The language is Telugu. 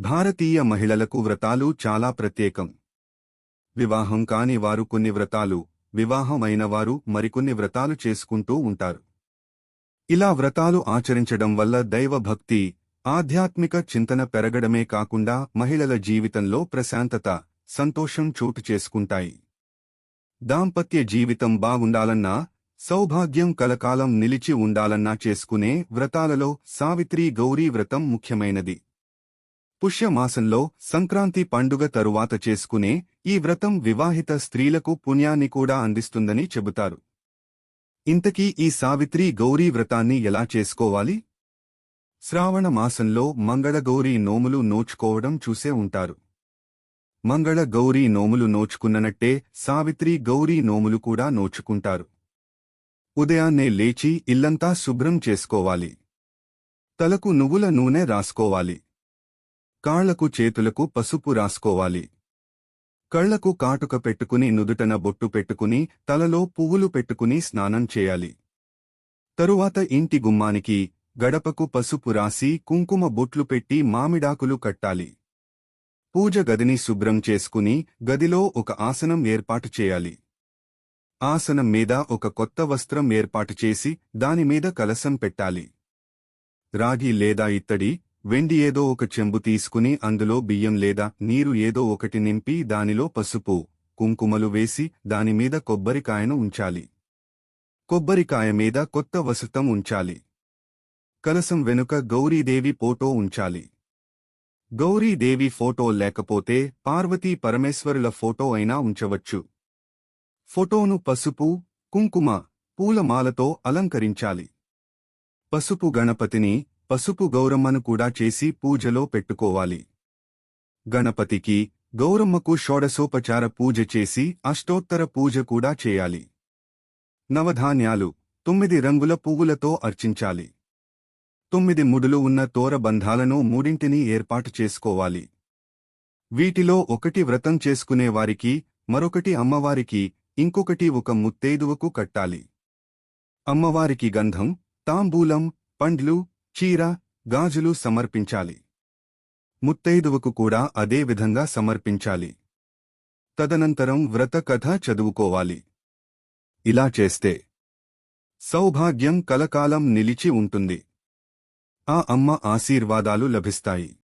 భారతీయ మహిళలకు వ్రతాలు చాలా ప్రత్యేకం. వివాహం కాని వారు కొన్ని వ్రతాలు వివాహమైన వారు మరికొన్ని వ్రతాలు చేసుకుంటూ ఉంటారు. ఇలా వ్రతాలు ఆచరించడం వల్ల దైవభక్తి ఆధ్యాత్మిక చింతన పెరగడమే కాకుండా మహిళల జీవితంలో ప్రశాంతత సంతోషం చోటు చేసుకుంటాయి. దాంపత్య జీవితం బాగుండాలన్నా సౌభాగ్యం కలకాలం నిలిచి ఉండాలన్నా చేసుకునే వ్రతాలలో సావిత్రి గౌరీ వ్రతం ముఖ్యమైనది. పుష్యమాసంలో సంక్రాంతి పండుగ తరువాత చేసుకునే ఈ వ్రతం వివాహిత స్త్రీలకు పుణ్యాన్ని కూడా అందిస్తుందని చెబుతారు. ఇంతకీ ఈ సావిత్రి గౌరీ వ్రతాన్ని ఎలా చేసుకోవాలి? శ్రావణ మాసంలో మంగళగౌరీ నోములు నోచుకోవడం చూసే ఉంటారు. మంగళ గౌరీ నోములు నోచుకున్ననట్టే సావిత్రి గౌరీ నోములు కూడా నోచుకుంటారు. ఉదయాన్నే లేచి ఇల్లంతా శుభ్రం చేసుకోవాలి. తలకు నువ్వుల నూనె రాసుకోవాలి. కాళ్ళకు చేతులకు పసుపు రాసుకోవాలి. కళ్ళకు కాటుక పెట్టుకుని నుదుటన బొట్టు పెట్టుకుని తలలో పువ్వులు పెట్టుకుని స్నానం చేయాలి. తరువాత ఇంటి గుమ్మానికి గడపకు పసుపు రాసి కుంకుమ బొట్లు పెట్టి మామిడాకులు కట్టాలి. పూజ గదిని శుభ్రం చేసుకుని గదిలో ఒక ఆసనం ఏర్పాటు చేయాలి. ఆసనం మీద ఒక కొత్త వస్త్రం ఏర్పాటు చేసి దానిమీద కలసం పెట్టాలి. రాగి లేదా ఇత్తడి వెండి ఏదో ఒక చెంబు తీసుకుని అందులో బియ్యం లేదా నీరు ఏదో ఒకటి నింపి దానిలో పసుపు కుంకుమలు వేసి దానిమీద కొబ్బరికాయను ఉంచాలి. కొబ్బరికాయ మీద కొత్త వసతం ఉంచాలి. కలసం వెనుక గౌరీదేవి ఫోటో ఉంచాలి. గౌరీదేవి ఫోటో లేకపోతే పార్వతీ పరమేశ్వరుల ఫోటో అయినా ఉంచవచ్చు. ఫోటోను పసుపు కుంకుమ పూలమాలతో అలంకరించాలి. పసుపు గణపతిని పసుపు గౌరమ్మను కూడా చేసి పూజలో పెట్టుకోవాలి. గణపతికి గౌరమ్మకు షోడశోపచార పూజ చేసి అష్టోత్తర పూజ కూడా చేయాలి. నవధాన్యాలు తొమ్మిది రంగుల పువ్వులతో అర్చించాలి. తొమ్మిది ముడులు ఉన్న తోరబంధాలను మూడింటిని ఏర్పాటు చేసుకోవాలి. వీటిలో ఒకటి వ్రతం చేసుకునేవారికి మరొకటి అమ్మవారికి ఇంకొకటి ఒక ముత్తైదువకు కట్టాలి. అమ్మవారికి గంధం తాంబూలం పండ్లు చీర గాజులు సమర్పించాలి. ముత్తైదువకు కూడా అదే విధంగా సమర్పించాలి. తదనంతరం వ్రత కథ చదువుకోవాలి. ఇలా చేస్తే సౌభాగ్యం కలకాలం నిలిచి ఉంటుంది. ఆ అమ్మ ఆశీర్వాదాలు లభిస్తాయి.